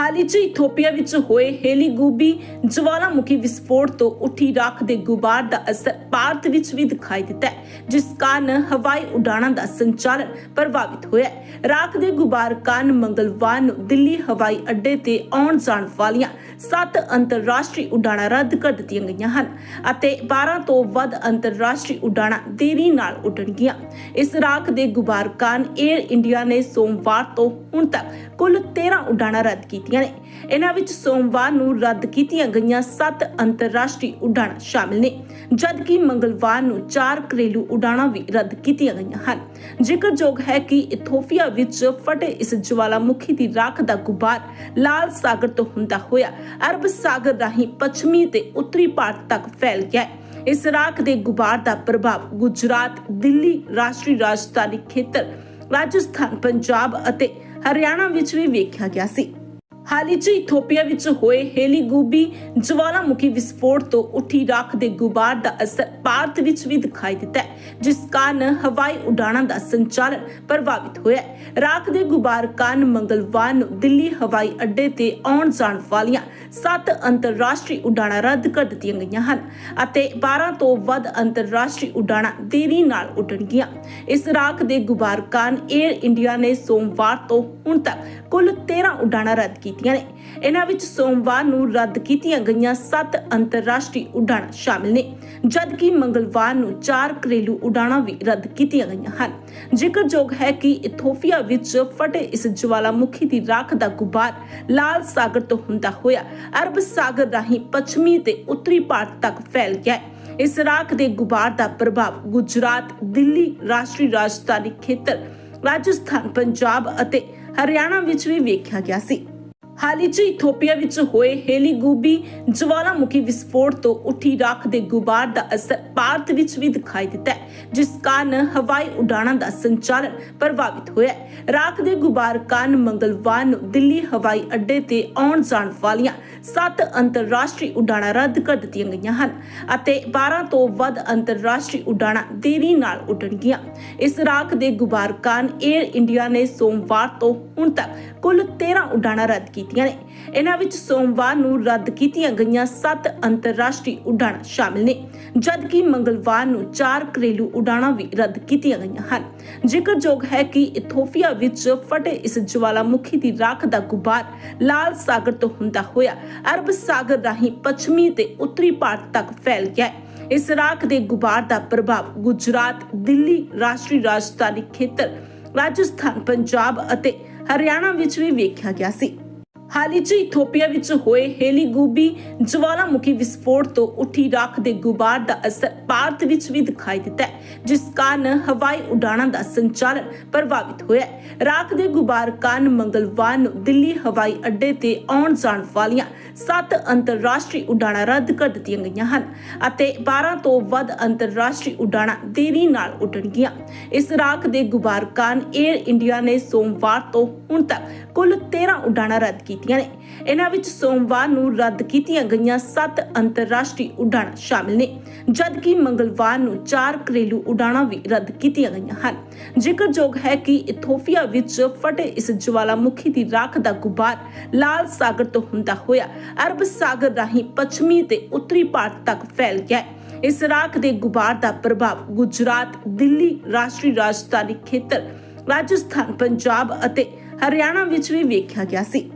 ਹਾਲ ਹੀ 'ਚ ਇਥੋਪੀਆ ਵਿੱਚ ਹੋਏ ਹੇਲੀਗੂਬੀ ਜਵਾਲਾਮੁਖੀ ਵਿਸਫੋਟ ਤੋਂ ਉੱਠੀ ਰਾਖ ਦੇ ਗੁਬਾਰ ਦਾ ਅਸਰ ਭਾਰਤ ਵਿੱਚ ਵੀ ਦਿਖਾਈ ਦਿੱਤਾ ਹੈ, ਜਿਸ ਕਾਰਨ ਹਵਾਈ ਉਡਾਣਾਂ ਦਾ ਸੰਚਾਲਨ ਪ੍ਰਭਾਵਿਤ ਹੋਇਆ ਹੈ। ਰਾਖ ਦੇ ਗੁਬਾਰ ਕਾਰਨ ਮੰਗਲਵਾਰ ਨੂੰ ਦਿੱਲੀ ਹਵਾਈ ਅੱਡੇ ਤੇ ਆਉਣ ਜਾਣ ਵਾਲੀਆਂ 7 ਅੰਤਰਰਾਸ਼ਟਰੀ ਉਡਾਣਾਂ ਰੱਦ ਕਰ ਦਿੱਤੀਆਂ ਗਈਆਂ ਹਨ ਅਤੇ 12 ਤੋਂ ਵੱਧ ਅੰਤਰਰਾਸ਼ਟਰੀ ਉਡਾਣਾਂ ਦੇਰੀ ਨਾਲ ਉੱਡਣਗੀਆਂ। ਇਸ ਰਾਖ ਦੇ ਗੁਬਾਰ ਕਾਰਨ 에ਅਰ ਇੰਡੀਆ ਨੇ ਸੋਮਵਾਰ ਤੋਂ ਹੁਣ ਤੱਕ ਕੁੱਲ 13 ਉਡਾਣਾਂ ਰੱਦ ਕੀਤੀਆਂ ਨੇ। ਇਹਨਾਂ ਵਿੱਚ ਸੋਮਵਾਰ ਨੂੰ ਰੱਦ ਕੀਤੀਆਂ ਗਈਆਂ 7 ਅੰਤਰਰਾਸ਼ਟਰੀ ਉਡਾਣਾਂ ਸ਼ਾਮਿਲ ਨੇ, ਜਦਕਿ ਮੰਗਲਵਾਰ ਨੂੰ 4 ਘਰੇਲੂ ਉਡਾਣਾਂ ਵੀ ਰੱਦ ਕੀਤੀਆਂ ਗਈਆਂ ਹਨ। ਜ਼ਿਕਰਯੋਗ ਹੈ ਕਿ ਇਥੋਪੀਆ ਵਿੱਚ ਫਟੇ ਇਸ ਜਵਾਲਾਮੁਖੀ ਦੀ ਰਾਖ ਦਾ ਗੁਬਾਰ ਲਾਲ ਸਾਗਰ ਤੋਂ ਹੁੰਦਾ ਹੋਇਆ, ਅਰਬ ਸਾਗਰ ਰਾਹੀਂ ਪੱਛਮੀ ਤੇ ਉੱਤਰੀ ਭਾਰਤ ਤੱਕ ਫੈਲ ਗਿਆ ਹੈ। ਇਸ ਰਾਖ ਦੇ ਗੁਬਾਰ ਦਾ ਪ੍ਰਭਾਵ ਗੁਜਰਾਤ, ਦਿੱਲੀ, ਰਾਸ਼ਟਰੀ ਰਾਜਧਾਨੀ ਖੇਤਰ, ਰਾਜਸਥਾਨ, ਪੰਜਾਬ ਅਤੇ ਹਰਿਆਣਾ ਵਿੱਚ ਵੀ ਵੇਖਿਆ ਗਿਆ ਸੀ। ਹਾਲ ਹੀ 'ਚ ਇਥੋਪੀਆ ਵਿੱਚ ਹੋਏ ਹੇਲੀਗੂਬੀ ਜਵਾਲਾਮੁਖੀ ਵਿਸਫੋਟ ਤੋਂ ਉੱਠੀ ਰਾਖ ਦੇ ਗੁਬਾਰ ਦਾ ਅਸਰ ਭਾਰਤ ਵਿੱਚ ਵੀ ਦਿਖਾਈ ਦਿੱਤਾ ਜਿਸ ਕਾਰਨ ਹਵਾਈ ਉਡਾਣਾਂ ਦਾ ਸੰਚਾਲਨ ਪ੍ਰਭਾਵਿਤ ਹੋਇਆ ਰਾਖ ਦੇ ਗੁਬਾਰ ਕਾਰਨ ਮੰਗਲਵਾਰ ਨੂੰ ਦਿੱਲੀ ਹਵਾਈ ਅੱਡੇ ਤੇ ਆਉਣ ਜਾਣ ਵਾਲੀਆਂ 7 ਅੰਤਰਰਾਸ਼ਟਰੀ ਉਡਾਣਾਂ ਰੱਦ ਕਰ ਦਿੱਤੀਆਂ ਗਈਆਂ ਹਨ ਅਤੇ 12 ਤੋਂ ਵੱਧ ਅੰਤਰਰਾਸ਼ਟਰੀ ਉਡਾਣਾਂ ਦੇਰੀ ਨਾਲ ਉੱਡਣਗੀਆਂ। ਇਸ ਰਾਖ ਦੇ ਗੁਬਾਰ ਕਾਰਨ 에ਅਰ ਇੰਡੀਆ ਨੇ ਸੋਮਵਾਰ ਤੋਂ ਹੁਣ ਤੱਕ ਕੁੱਲ 13 ਉਡਾਣਾਂ ਰੱਦ ਕੀਤੀਆਂ ਨੇ। ਇਹਨਾਂ ਵਿੱਚ ਸੋਮਵਾਰ ਨੂੰ ਰੱਦ ਕੀਤੀਆਂ ਗਈਆਂ 7 ਅੰਤਰਰਾਸ਼ਟਰੀ ਉਡਾਣਾਂ ਸ਼ਾਮਿਲ ਨੇ, ਜਦਕਿ ਮੰਗਲਵਾਰ ਨੂੰ 4 ਘਰੇਲੂ ਉਡਾਣਾਂ ਵੀ ਰੱਦ ਕੀਤੀਆਂ ਗਈਆਂ ਹਨ। ਜ਼ਿਕਰਯੋਗ ਹੈ ਕਿ ਇਥੋਪੀਆ ਵਿੱਚ ਫਟੇ ਇਸ ਜਵਾਲਾਮੁਖੀ ਦੀ ਰਾਖ ਦਾ ਗੁਬਾਰ ਲਾਲ ਸਾਗਰ ਤੋਂ ਹੁੰਦਾ ਹੋਇਆ, ਅਰਬ ਸਾਗਰ ਰਾਹੀਂ ਪੱਛਮੀ ਤੇ ਉੱਤਰੀ ਭਾਰਤ ਤੱਕ ਫੈਲ ਗਿਆ ਹੈ। ਇਸ ਰਾਖ ਦੇ ਗੁਬਾਰ ਦਾ ਪ੍ਰਭਾਵ ਗੁਜਰਾਤ, ਦਿੱਲੀ, ਰਾਸ਼ਟਰੀ ਰਾਜਧਾਨੀ ਖੇਤਰ, ਰਾਜਸਥਾਨ, ਪੰਜਾਬ ਅਤੇ ਹਰਿਆਣਾ ਵਿੱਚ ਵੀ ਵੇਖਿਆ ਗਿਆ ਸੀ। ਹਾਲ ਹੀ 'ਚ ਇਥੋਪੀਆ ਵਿੱਚ ਹੋਏ ਹੇਲੀਗੂਬੀ ਜਵਾਲਾਮੁਖੀ ਵਿਸਫੋਟ ਤੋਂ ਉੱਠੀ ਰਾਖ ਦੇ ਗੁਬਾਰ ਦਾ ਅਸਰ ਭਾਰਤ ਵਿੱਚ ਵੀ ਦਿਖਾਈ ਦਿੱਤਾ ਹੈ, ਜਿਸ ਕਾਰਨ ਹਵਾਈ ਉਡਾਣਾਂ ਦਾ ਸੰਚਾਲਨ ਪ੍ਰਭਾਵਿਤ ਹੋਇਆ ਹੈ। ਰਾਖ ਦੇ ਗੁਬਾਰ ਕਾਰਨ ਮੰਗਲਵਾਰ ਨੂੰ ਦਿੱਲੀ ਹਵਾਈ ਅੱਡੇ ਤੇ ਆਉਣ ਜਾਣ ਵਾਲੀਆਂ 7 ਅੰਤਰਰਾਸ਼ਟਰੀ ਉਡਾਣਾਂ ਰੱਦ ਕਰ ਦਿੱਤੀਆਂ ਗਈਆਂ ਹਨ ਅਤੇ 12 ਤੋਂ ਵੱਧ ਅੰਤਰਰਾਸ਼ਟਰੀ ਉਡਾਣਾਂ ਦੇਰੀ ਨਾਲ ਉੱਡਣਗੀਆਂ। ਇਸ ਰਾਖ ਦੇ ਗੁਬਾਰ ਕਾਰਨ 에ਅਰ ਇੰਡੀਆ ਨੇ ਸੋਮਵਾਰ ਤੋਂ ਹੁਣ ਤੱਕ ਕੁੱਲ 13 ਉਡਾਣਾਂ ਰੱਦ ਕੀਤੀਆਂ ਨੇ। ਇਹਨਾਂ ਵਿੱਚ ਸੋਮਵਾਰ ਨੂੰ ਰੱਦ ਕੀਤੀਆਂ ਗਈਆਂ 7 ਅੰਤਰਰਾਸ਼ਟਰੀ ਉਡਾਣਾਂ ਸ਼ਾਮਿਲ ਨੇ, ਜਦਕਿ ਮੰਗਲਵਾਰ ਨੂੰ 4 ਘਰੇਲੂ ਉਡਾਣਾਂ ਵੀ ਰੱਦ ਕੀਤੀਆਂ ਗਈਆਂ ਹਨ। ਜ਼ਿਕਰਯੋਗ ਹੈ ਕਿ ਇਥੋਪੀਆ ਵਿੱਚ ਫਟੇ ਇਸ ਜਵਾਲਾਮੁਖੀ ਦੀ ਰਾਖ ਦਾ ਗੁਬਾਰ ਲਾਲ ਸਾਗਰ ਤੋਂ ਹੁੰਦਾ ਹੋਇਆ, ਅਰਬ ਸਾਗਰ ਰਾਹੀਂ ਪੱਛਮੀ ਤੇ ਉੱਤਰੀ ਭਾਰਤ ਤੱਕ ਫੈਲ ਗਿਆ ਹੈ। ਇਸ ਰਾਖ ਦੇ ਗੁਬਾਰ ਦਾ ਪ੍ਰਭਾਵ ਗੁਜਰਾਤ, ਦਿੱਲੀ, ਰਾਸ਼ਟਰੀ ਰਾਜਧਾਨੀ ਖੇਤਰ, ਰਾਜਸਥਾਨ, ਪੰਜਾਬ ਅਤੇ ਹਰਿਆਣਾ ਵਿੱਚ ਵੀ ਵੇਖਿਆ ਗਿਆ ਸੀ। ਹਾਲ ਹੀ 'ਚ ਇਥੋਪੀਆ ਵਿੱਚ ਹੋਏ ਹੇਲੀਗੂਬੀ ਜਵਾਲਾਮੁਖੀ ਵਿਸਫੋਟ ਤੋਂ ਉੱਠੀ ਰਾਖ ਦੇ ਗੁਬਾਰ ਦਾ ਅਸਰ ਭਾਰਤ ਵਿੱਚ ਵੀ ਦਿਖਾਈ ਦਿੱਤਾ ਜਿਸ ਕਾਰਨ ਹਵਾਈ ਉਡਾਣਾਂ ਦਾ ਸੰਚਾਲਨ ਪ੍ਰਭਾਵਿਤ ਹੋਇਆ ਹੈ ਰਾਖ ਦੇ ਗੁਬਾਰ ਕਾਰਨ ਇਹ ਇੰਡੀਆ ਨੇ ਸੋਮਵਾਰ ਤੋਂ ਹੁਣ ਤੱਕ ਕੁੱਲ 13 ਉਡਾਣਾਂ ਰੱਦ ਕੀਤੀਆਂ ਨੇ ਇਹਨਾਂ ਵਿੱਚ ਸੋਮਵਾਰ ਨੂੰ ਰੱਦ ਕੀਤੀਆਂ ਗਈਆਂ 7 ਅੰਤਰਰਾਸ਼ਟਰੀ ਉਡਾਣਾਂ ਸ਼ਾਮਿਲ ਨੇ ਜਦਕਿ ਮੰਗਲਵਾਰ ਨੂੰ 4 ਘਰੇਲੂ ਉਡਾਣਾਂ ਵੀ ਰੱਦ ਕੀਤੀਆਂ ਗਈਆਂ ਹਨ ਜ਼ਿਕਰਯੋਗ ਹੈ ਕਿ ਇਥੋਪੀਆ ਵਿੱਚ ਫਟੇ ਇਸ ਜਵਾਲਾਮੁਖੀ ਦੀ ਰਾਖ ਦਾ ਗੁਬਾਰ ਲਾਲ ਸਾਗਰ ਤੋਂ ਹੁੰਦਾ ਹੋਇਆ ਅਰਬ ਸਾਗਰ ਰਾਹੀਂ ਪੱਛਮੀ ਤੇ ਉੱਤਰੀ ਭਾਰਤ ਤੱਕ ਫੈਲ ਗਿਆ ਹੈ ਇਸ ਰਾਖ ਦੇ ਗੁਬਾਰ ਦਾ ਪ੍ਰਭਾਵ ਗੁਜਰਾਤ ਦਿੱਲੀ ਰਾਸ਼ਟਰੀ ਰਾਜਧਾਨੀ ਖੇਤਰ ਹਾਲ ਹੀ 'ਚ ਇਥੋਪੀਆ ਵਿੱਚ ਹੋਏ ਹੇਲੀਗੂਬੀ ਜਵਾਲਾਮੁਖੀ ਵਿਸਫੋਟ ਤੋਂ ਉੱਠੀ ਰਾਖ ਦੇ ਗੁਬਾਰ ਦਾ ਅਸਰ ਭਾਰਤ ਵਿੱਚ ਵੀ ਦਿਖਾਈ ਦਿੱਤਾ ਹੈ ਜਿਸ ਕਾਰਨ ਹਵਾਈ ਉਡਾਣਾਂ ਦਾ ਸੰਚਾਲਨ ਪ੍ਰਭਾਵਿਤ ਹੋਇਆ ਹੈ। ਰਾਖ ਦੇ ਗੁਬਾਰ ਕਾਰਨ ਮੰਗਲਵਾਰ ਨੂੰ ਦਿੱਲੀ ਹਵਾਈ ਅੱਡੇ ਤੇ ਆਉਣ ਜਾਣ ਵਾਲੀਆਂ 7 ਅੰਤਰਰਾਸ਼ਟਰੀ ਉਡਾਣਾਂ ਰੱਦ ਕਰ ਦਿੱਤੀਆਂ ਗਈਆਂ ਹਨ ਅਤੇ 12 ਤੋਂ ਵੱਧ ਅੰਤਰਰਾਸ਼ਟਰੀ ਉਡਾਣਾਂ ਦੇਰੀ ਨਾਲ ਉੱਡਣਗੀਆਂ। ਇਸ ਰਾਖ ਦੇ ਗੁਬਾਰ ਕਾਰਨ 에ਅਰ ਇੰਡੀਆ ਨੇ ਸੋਮਵਾਰ ਤੋਂ ਹੁਣ ਤੱਕ ਕੁੱਲ 13 ਉਡਾਣਾਂ ਰੱਦ ਕੀਤੀਆਂ ਨੇ। ਇਹਨਾਂ ਵਿੱਚ ਸੋਮਵਾਰ ਨੂੰ ਰੱਦ ਕੀਤੀਆਂ ਗਈਆਂ 7 ਅੰਤਰਰਾਸ਼ਟਰੀ ਉਡਾਣਾਂ ਸ਼ਾਮਿਲ ਨੇ, ਜਦਕਿ ਮੰਗਲਵਾਰ ਨੂੰ 4 ਘਰੇਲੂ ਉਡਾਣਾਂ ਵੀ ਰੱਦ ਕੀਤੀਆਂ ਗਈਆਂ ਹਨ। ਜ਼ਿਕਰਯੋਗ ਹੈ ਕਿ ਇਥੋਪੀਆ ਵਿੱਚ ਫਟੇ ਇਸ ਜਵਾਲਾਮੁਖੀ ਦੀ ਰਾਖ ਦਾ ਗੁਬਾਰ ਲਾਲ ਸਾਗਰ ਤੋਂ ਹੁੰਦਾ ਹੋਇਆ, ਅਰਬ ਸਾਗਰ ਰਾਹੀਂ ਪੱਛਮੀ ਤੇ ਉੱਤਰੀ ਭਾਰਤ ਤੱਕ ਫੈਲ ਗਿਆ ਹੈ। ਇਸ ਰਾਖ ਦੇ ਗੁਬਾਰ ਦਾ ਪ੍ਰਭਾਵ ਗੁਜਰਾਤ, ਦਿੱਲੀ, ਰਾਸ਼ਟਰੀ ਰਾਜਧਾਨੀ ਖੇਤਰ, ਰਾਜਸਥਾਨ, ਪੰਜਾਬ ਅਤੇ ਹਰਿਆਣਾ ਵਿੱਚ ਵੀ ਵੇਖਿਆ ਗਿਆ ਸੀ।